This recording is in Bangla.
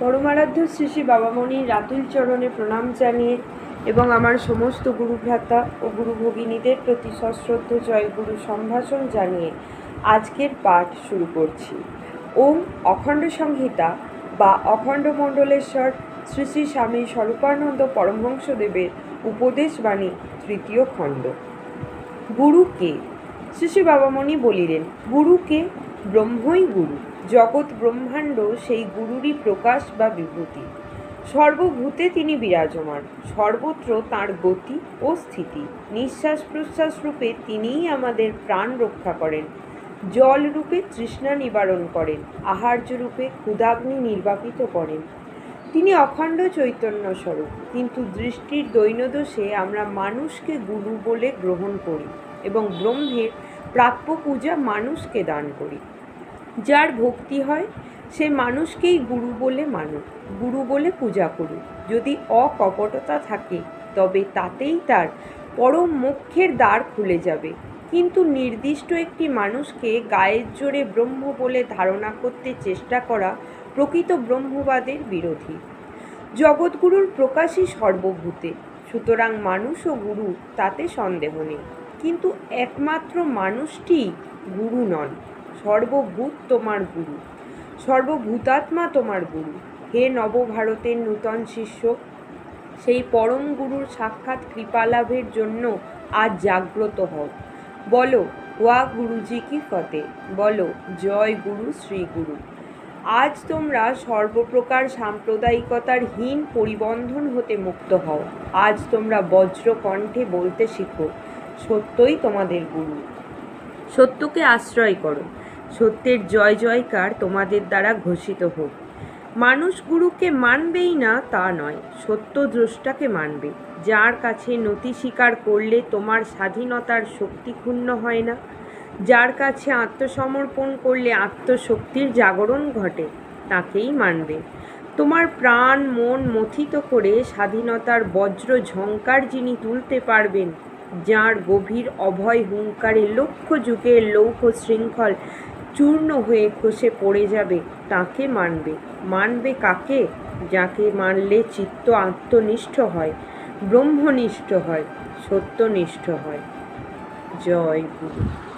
পরমারাধ্য শ্রী শ্রী বাবামণির রাতুল চরণে প্রণাম জানিয়ে এবং আমার সমস্ত গুরু ভ্রাতা ও গুরু ভগিনীদের প্রতি সশ্রদ্ধ জয় গুরু সম্ভাষণ জানিয়ে আজকের পাঠ শুরু করছি। ওম অখণ্ড সংহিতা বা অখণ্ড মণ্ডলেশ্বর শ্রী শ্রী স্বামী স্বরূপানন্দ পরমহংসদেবের উপদেশবাণী তৃতীয় খণ্ড। গুরু কে শ্রী শ্রী বাবামণি বলিলেন গুরু কে ব্রহ্মই গুরু। জগৎ ব্রহ্মাণ্ড সেই গুরুরই প্রকাশ বা বিভূতি। সর্বভূতে তিনি বিরাজমান, সর্বত্র তার গতি ও স্থিতি। নিঃশ্বাস প্রশ্বাস রূপে তিনিই আমাদের প্রাণ রক্ষা করেন। জল রূপে তৃষ্ণা নিবারণ করেন, আহার্য রূপে ক্ষুধাগ্নি নির্বাপিত করেন। তিনি অখণ্ড চৈতন্য স্বরূপ, কিন্তু দৃষ্টির দৈনদোষে আমরা মানুষকে গুরু বলে গ্রহণ করি এবং ব্রহ্মের প্রাপ্য পূজা মানুষকে দান করি। যার ভক্তি হয়, সে মানুষকেই গুরু বলে মানুক, গুরু বলে পূজা করুক। যদি অকপটতা থাকে, তবে তাতেই তার পরম মোক্ষের দ্বার খুলে যাবে। কিন্তু নির্দিষ্ট একটি মানুষকে গায়ের জোরে ব্রহ্ম বলে ধারণা করতে চেষ্টা করা প্রকৃত ব্রহ্মবাদের বিরোধী। জগৎগুরুর প্রকাশই সর্বভূতে, সুতরাং মানুষ ও গুরু তাতে সন্দেহ নেই। কিন্তু একমাত্র মানুষটি গুরু নন। সর্বভূত তোমার গুরু। সর্বভূতাত্মা তোমার গুরু। হে নবভারতের নূতন শিষ্য, সেই পরম গুরুর সাক্ষাৎ কৃপালাভের জন্য আজ জাগ্রত হও। বলো, ওয়া গুরুজি কি ফতে? বলো, জয় গুরু, শ্রী গুরু। আজ তোমরা সর্বপ্রকার সাম্প্রদায়িকতার হীন পরিবন্ধন হতে মুক্ত হও। আজ তোমরা বজ্র কণ্ঠে বলতে শিখো, সত্যই তোমাদের গুরু। সত্যকে আশ্রয় করো। সত্যের জয় জয়কার তোমাদের দ্বারা ঘোষিত হোক। মানুষ গুরুকে মানবেই না তা নয়, সত্য দ্রষ্টাকে মানবে। যার কাছে নতি স্বীকার করলে তোমার স্বাধীনতার শক্তি ক্ষুণ্ণ হয় না। যার কাছে আত্মসমর্পণ করলে আত্মশক্তির জাগরণ ঘটে, তাকেই মানবে। তোমার প্রাণ মন মথিত করে স্বাধীনতার বজ্র ঝঙ্কার যিনি তুলতে পারবেন, যার গভীর অভয় হুঙ্কারে লক্ষ যুগের লৌহ শৃঙ্খল চূর্ণ হয়ে খসে পড়ে যাবে, তাকে মানবে। মানবে কাকে? যাকে মানলে চিত্ত আত্মনিষ্ঠ হয়, ব্রহ্মনিষ্ঠ হয়, সত্যনিষ্ঠ হয়। জয় গুরু।